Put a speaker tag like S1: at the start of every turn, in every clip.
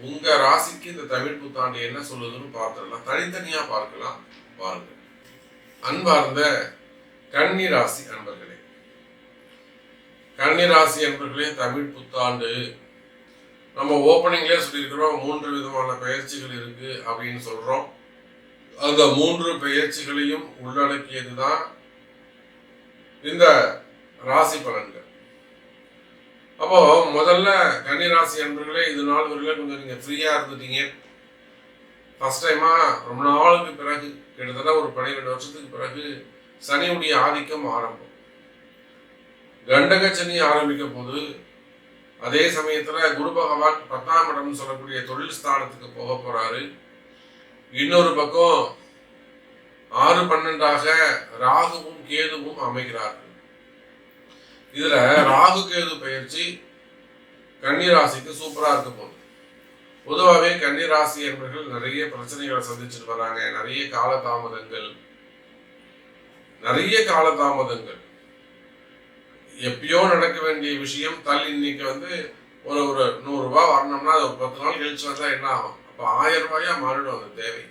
S1: உங்க ராசிக்கு இந்த தமிழ் புத்தாண்டு என்ன சொல்லுதுன்னு பார்த்துடலாம். தனித்தனியா பார்க்கலாம். பாருங்க. அன்பார்ந்த கன்னி ராசி அன்பர்களே. கன்னி ராசி அன்பர்களே தமிழ் புத்தாண்டு. நம்ம ஓப்பனிங்லேயே சொல்லியிருக்கிறோம். மூன்று விதமான பயிற்சிகள் இருக்கு அப்படின்னு சொல்றோம். அந்த மூன்று பயிற்சிகளையும் உள்ளடக்கியது தான் இந்த ராசி பலன்கள். அப்போ முதல்ல கன்னி ராசி அன்பர்களே இது நாள் வரையில கொஞ்சம் நீங்க ஃப்ரீயா இருந்துட்டீங்க. ஃபர்ஸ்ட் டைமா ரொம்ப நாளுக்கு பிறகு கிட்டத்தட்ட ஒரு பன்னிரெண்டு வருஷத்துக்கு பிறகு சனியுடைய ஆதிக்கம் ஆரம்பம். கண்டக சனி ஆரம்பிக்க போது அதே சமயத்துல குரு பகவான் பத்தாம் இடம் சொல்லக்கூடிய தொழில் ஸ்தானத்துக்கு போக போறாரு. இன்னொரு பக்கம் ஆறு பன்னெண்டாக ராகுவும் கேதுவும் அமைகிறார்கள். இதுல ராகு கேது பயிற்சி கன்னிராசிக்கு சூப்பரா இருக்க போகுது. பொதுவாகவே கன்னிராசி என்பவர்கள் நிறைய பிரச்சனைகளை சந்திச்சுட்டு வராங்க. நிறைய காலதாமதங்கள். நிறைய காலதாமதங்கள். எப்பயோ நடக்க வேண்டிய விஷயம் தள்ளி இன்னைக்கு வந்து ஒரு ஒரு நூறு ரூபாய் வரணும்னா அது ஒரு பத்து நாள் கழிச்சு வந்தா என்ன ஆகும்? அப்போ ஆயிரம் ரூபாயா மாறிடும் அந்த தேவை.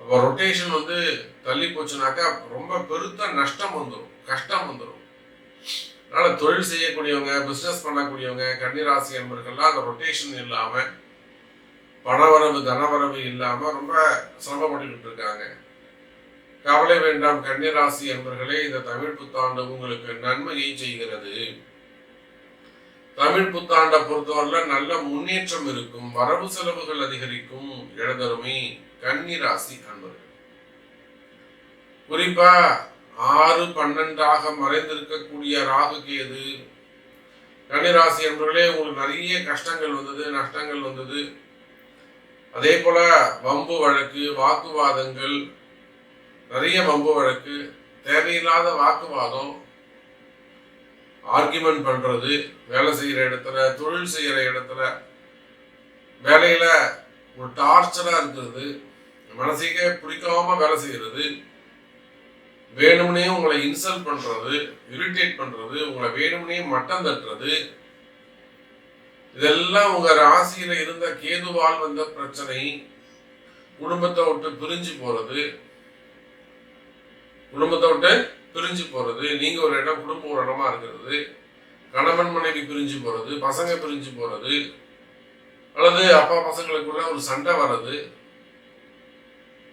S1: அப்போ ரொட்டேஷன் வந்து தள்ளி போச்சுனாக்கா ரொம்ப பெருத்த நஷ்டம் வந்துடும் கஷ்டம் வந்துடும் அதனால தொழில் செய்யக்கூடியவங்க பிசினஸ் பண்ணக்கூடியவங்க கன்னிராசி என்பவர்கள்லாம் அந்த ரொட்டேஷன் இல்லாம பணவரவு தனவரவு இல்லாம ரொம்ப சிரமப்பட்டுக்கிட்டு இருக்காங்க. கவலை வேண்டாம் கன்னிராசி என்பர்களே இந்த தமிழ் புத்தாண்டு உங்களுக்கு நன்மையை செய்கிறது. தமிழ் புத்தாண்டை பொறுத்தவரையில் நல்ல முன்னேற்றம் இருக்கும் வரவு செலவுகள் அதிகரிக்கும் இடதருமை கன்னிராசி அன்பர்கள். குறிப்பா ஆறு பன்னெண்டாக மறைந்திருக்கக்கூடிய ராகு கேது கன்னிராசி என்பவர்களே உங்களுக்கு நிறைய கஷ்டங்கள் வந்தது நஷ்டங்கள் வந்தது. அதே போல வம்பு வழக்கு வாக்குவாதங்கள் நிறைய வம்பு வழக்கு தேவையில்லாத வாக்குவாதம் ஆர்குமெண்ட் பண்றது வேலை செய்கிற இடத்துல தொழில் செய்கிற இடத்துல வேலையில ஒரு டார்ச்சராக இருக்கிறது மனசுக்கே பிடிக்காம வேலை செய்கிறது வேணும்னே உங்களை இன்சல்ட் பண்றது இரிட்டேட் பண்றது உங்களை வேணும்னே மட்டம் தட்டுறது இதெல்லாம் உங்க ராசியில இருந்த கேதுவால் வந்த பிரச்சனை குடும்பத்தை விட்டு பிரிஞ்சு போறது குடும்பத்தை விட்டு பிரிஞ்சு போறது நீங்க ஒரு இடம் குடும்பம் ஒரு இடமா இருக்கிறது கணவன் மனைவி பிரிஞ்சு போறது பசங்க பிரிஞ்சு போறது அல்லது அப்பா பசங்களுக்குள்ள ஒரு சண்டை வர்றது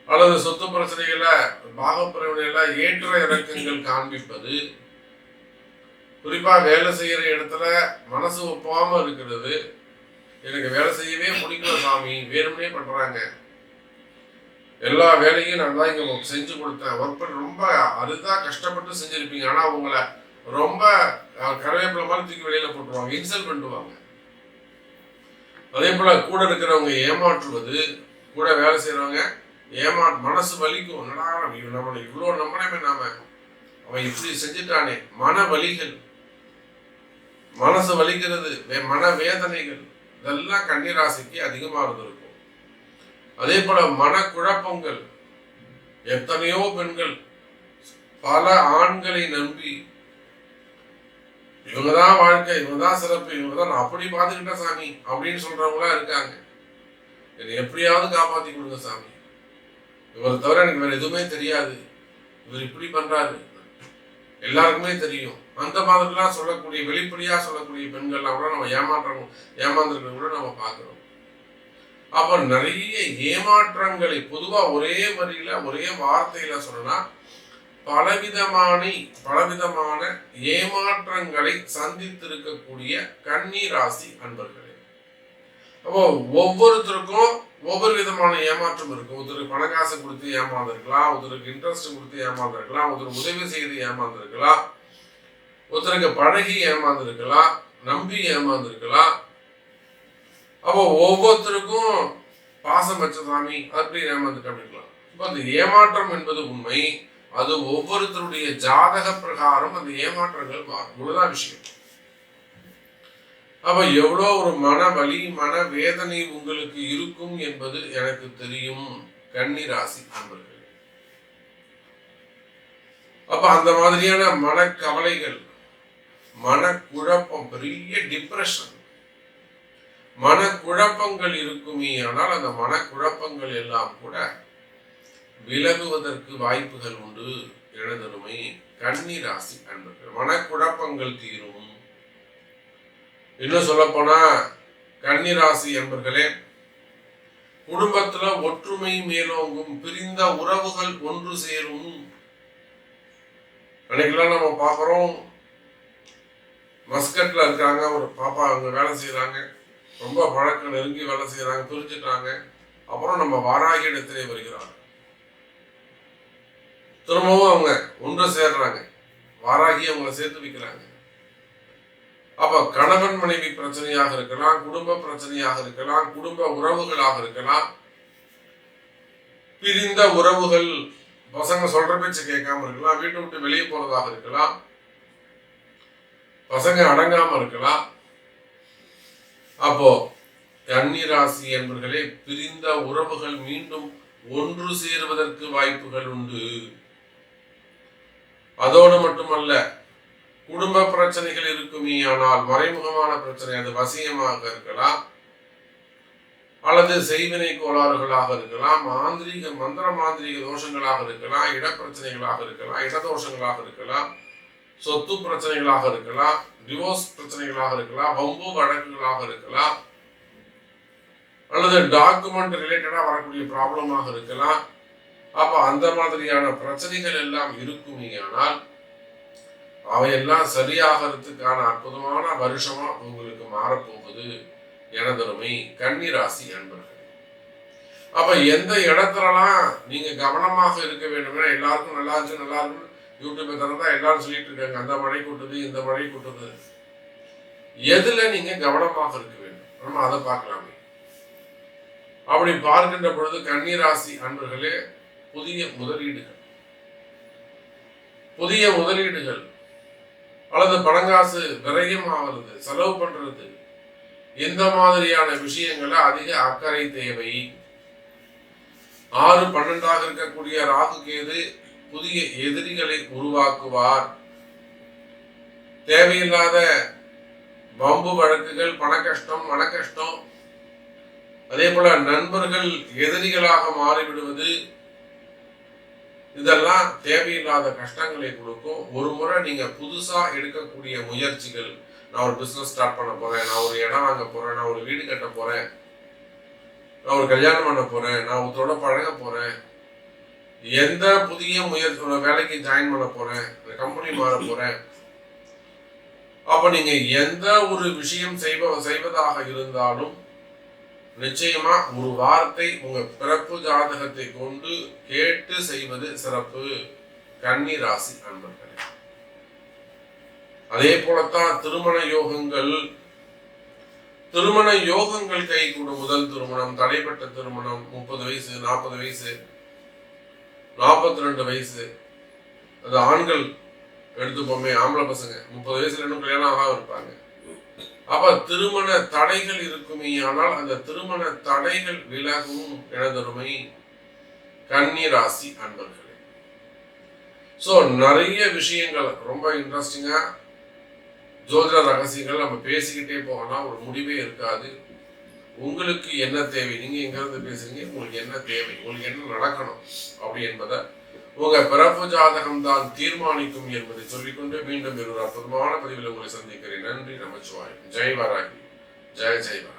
S1: அல்லது சொத்து பிரச்சனைகள பாகப்பிரிவினையில ஏற்ற இறக்கங்கள் காண்பிப்பது குறிப்பா வேலை செய்யற இடத்துல மனசு ஒப்பாம இருக்கிறது. எனக்கு வேலை செய்யவே முடிக்கல சாமி வேணும்னே பண்றாங்க. எல்லா வேலையும் நான் தான் இங்க செஞ்சு கொடுத்தேன். ஒர்க் பண்ணி ரொம்ப அதுதான் கஷ்டப்பட்டு செஞ்சிருப்பீங்க. ஆனா உங்களை ரொம்ப அஹ், கருவேப்பிலை மாதிரி தூக்கி வெளியில போட்டுருவாங்க. இன்சல்ட் பண்ணுவாங்க அதே போல கூட இருக்கிறவங்க ஏமாற்றுவது கூட வேலை செய்யறவங்க ஏமா மனசு வலிக்கும். என்னடா இவன் நம்மளை இவ்வளோ நம்பினமே நாம. அவன் இப்படி செஞ்சுட்டானே. மன வலிகள். மனசு வலிக்கிறது. வே- மன வேதனைகள். இதெல்லாம் கன்னிராசிக்கு அதிகமா இருந்திருக்கும் அதே போல மன குழப்பங்கள் எத்தனையோ பெண்கள் பல ஆண்களை நம்பி இவங்க தான் வாழ்க்கை இவங்கதான் சிறப்பு இவங்க நான் அப்படி பார்த்துக்கிட்டேன் சாமி. அப்படின்னு சொல்றவங்களா இருக்காங்க. என்னை எப்படியாவது காப்பாத்தி கொடுங்க சாமி. இவரை தவிர எனக்கு வேற எதுவுமே தெரியாது. இவர் இப்படி பண்றாரு. எல்லாருக்குமே தெரியும். அந்த மாதிரிலாம் சொல்லக்கூடிய வெளிப்படையா சொல்லக்கூடிய பெண்கள்லாம் கூட நம்ம ஏமாற்றம் ஏமாந்துருக்க கூட நம்ம பார்க்கிறோம். அப்ப நிறைய ஏமாற்றங்களை பொதுவா ஒரே வரியில ஒரே வார்த்தையில சொல்லணும்னா பலவிதமான பலவிதமான ஏமாற்றங்களை சந்தித்திருக்கக்கூடிய கன்னி ராசி அன்பர்களே. அப்போ ஒவ்வொருத்தருக்கும் ஒவ்வொரு விதமான ஏமாற்றம் இருக்கும். ஒருத்தருக்கு பண காசு கொடுத்து ஏமாந்துருக்கலாம். ஒருத்தருக்கு இன்ட்ரெஸ்ட் கொடுத்து ஏமாந்துருக்கலாம். ஒருத்தர் உதவி செய்து ஏமாந்துருக்கலாம். ஒருத்தருக்கு பழகி ஏமாந்துருக்கலாம். நம்பி ஏமாந்துருக்கலாம். அப்போ ஒவ்வொருத்தருக்கும் பாசம் வச்ச சாமி அப்படி ஏமாந்துட்டு அப்படின்லாம் இப்போ அந்த ஏமாற்றம் என்பது உண்மை. அது ஒவ்வொருத்தருடைய ஜாதக பிரகாரம் அந்த ஏமாற்றங்கள் மாறும். இவ்வளவுதான் விஷயம். அப்ப எவ்வளோ ஒரு மன வலி மன வேதனை உங்களுக்கு இருக்கும் என்பது எனக்கு தெரியும். கன்னி ராசி நண்பர்கள் அப்ப அந்த மாதிரியான மனக்கவலைகள் மனக்குழப்பம் பெரிய டிப்ரெஷன் மனக்குழப்பங்கள் இருக்குமே ஆனால் அந்த மனக்குழப்பங்கள் எல்லாம் கூட விலகுவதற்கு வாய்ப்புகள் உண்டு. எனதருமை கன்னி ராசி அன்பர்கள். மனக்குழப்பங்கள் தீரும். இன்னும் சொல்ல போனா என்பர்களே குடும்பத்துல ஒற்றுமை மேலோங்கும் பிரிந்த உறவுகள் ஒன்று சேரும். அன்னைக்கெல்லாம் நம்ம பார்க்குறோம் மஸ்கட்ல இருக்காங்க ஒரு பாப்பா அவங்க வேலை செய்யறாங்க ரொம்ப பழக்கம் நெருங்கி வேலை செய்யறாங்க பிரிஞ்சுட்டாங்க. அப்புறம் நம்ம வாராகி இடத்திலே வருகிறாங்க. திரும்பவும் அவங்க ஒன்று சேர்றாங்க வாராகி அவங்கள சேர்த்து வைக்கிறாங்க. அப்ப கணவன் மனைவி பிரச்சனையாக இருக்கலாம் குடும்ப பிரச்சனையாக இருக்கலாம் குடும்ப உறவுகளாக இருக்கலாம். பிரிந்த உறவுகள் பசங்க சொல்ற பேச்சு கேட்காம இருக்கலாம் வீட்டை விட்டு வெளியே போறதாக இருக்கலாம். பசங்க அடங்காம இருக்கலாம். அப்போ கன்னி ராசி என்பர்களே பிரிந்த உறவுகள் மீண்டும் ஒன்று சேருவதற்கு வாய்ப்புகள் உண்டு. அதோடு மட்டுமல்ல குடும்ப பிரச்சனைகள் இருக்குமே ஆனால் மறைமுகமான பிரச்சனை அது வசியமாக இருக்கலாம். அல்லது செய்வினை கோளாறுகளாக இருக்கலாம் மாந்திரீக மந்திர மாந்திரீக தோஷங்களாக இருக்கலாம் இடப்பிரச்சனைகளாக இருக்கலாம் இடதோஷங்களாக இருக்கலாம் சொத்து பிரச்சனைகளாக இருக்கலாம் டிவோர்ஸ் பிரச்சனைகளாக இருக்கலாம் வம்பு வழக்குகளாக இருக்கலாம் அல்லது டாக்குமெண்ட் ரிலேட்டடா வரக்கூடிய ப்ராப்ளமாக இருக்கலாம். அப்ப அந்த மாதிரியான பிரச்சனைகள் எல்லாம் இருக்குமே ஆனால் அவையெல்லாம் சரியாகிறதுக்கான அற்புதமான வருஷமா உங்களுக்கு மாறப்போகுது எனதருமை கன்னிராசி அன்பர்கள். அப்ப எந்த இடத்துலலாம் நீங்க கவனமாக இருக்க வேண்டும்னா எல்லாருக்கும் நல்லா இருக்கு நல்லா இருக்கு யூடியூப்பை திறந்தா எல்லாரும் சொல்லிட்டு இருக்காங்க. அந்த மழை கொட்டுது இந்த மழை கொட்டுது. எதுல நீங்க கவனமாக இருக்க வேண்டும்? நம்ம அதை பார்க்கலாமே. அப்படி பார்க்கின்ற பொழுது கன்னிராசி அன்பர்களே புதிய முதலீடுகள். புதிய முதலீடுகள். அல்லது பணங்காசு விரயம் ஆகிறது செலவு பண்றது. இந்த மாதிரியான விஷயங்கள அதிக அக்கறை தேவை. ஆறு பன்னெண்டாக இருக்கக்கூடிய ராகு கேது புதிய எதிரிகளை உருவாக்குவார். தேவையில்லாத வம்பு வழக்குகள் பண கஷ்டம் மன கஷ்டம் அதே போல நண்பர்கள் எதிரிகளாக மாறிவிடுவது இதெல்லாம் தேவையில்லாத கஷ்டங்களை கொடுக்கும். ஒரு முறை நீங்க புதுசா எடுக்கக்கூடிய முயற்சிகள் நான் ஒரு பிசினஸ் ஸ்டார்ட் பண்ண போறேன் நான் ஒரு இடம் வாங்க போறேன் நான் ஒரு வீடு கட்ட போறேன் நான் ஒரு கல்யாணம் பண்ண போறேன் நான் ஒருத்தரோட பழக போறேன் எந்த புதிய முயற்சி வேலைக்கு ஜாயின் பண்ண போறேன் கம்பெனி மாற போறேன். அப்ப நீங்க எந்த ஒரு விஷயம் செய்வ செய்வதாக இருந்தாலும் நிச்சயமா ஒரு வார்த்தை உங்க பிறப்பு ஜாதகத்தை கொண்டு கேட்டு செய்வது சிறப்பு. கன்னி ராசி அன்பர்களே. அதே போலத்தான் திருமண யோகங்கள் திருமண யோகங்கள் கை கூட முதல் திருமணம் தடைப்பட்ட திருமணம் முப்பது வயசு நாற்பது வயசு நாற்பத்தி ரெண்டு வயசு. அது ஆண்கள் எடுத்துப்போமே ஆம்பளை பசங்க. முப்பது வயசுல இன்னும் கல்யாணம் ஆகாம இருப்பாங்க. அப்ப திருமண தடைகள் இருக்குமே ஆனால் அந்த திருமண தடைகள் விலகும் எனதருமை கன்னி ராசி அன்பர்களே. ஸோ நிறைய விஷயங்கள் ரொம்ப இன்ட்ரெஸ்டிங்கா ஜோதிட ரகசியங்கள் நம்ம பேசிக்கிட்டே போகலாம் ஒரு முடிவே இருக்காது. உங்களுக்கு என்ன தேவை? நீங்க எங்க இருந்து பேசுறீங்க? உங்களுக்கு என்ன தேவை? உங்களுக்கு என்ன நடக்கணும்? அப்படி என்பதை உங்க பிறப்பு ஜாதகம் தான் தீர்மானிக்கும் என்பதை சொல்லிக்கொண்டு மீண்டும் ஒரு அற்புதமான பதிவில் உங்களை சந்திக்கிறேன். நன்றி நமச்சிவாய் ஜெய் வராகி. ஜெய ஜெய் வராகி.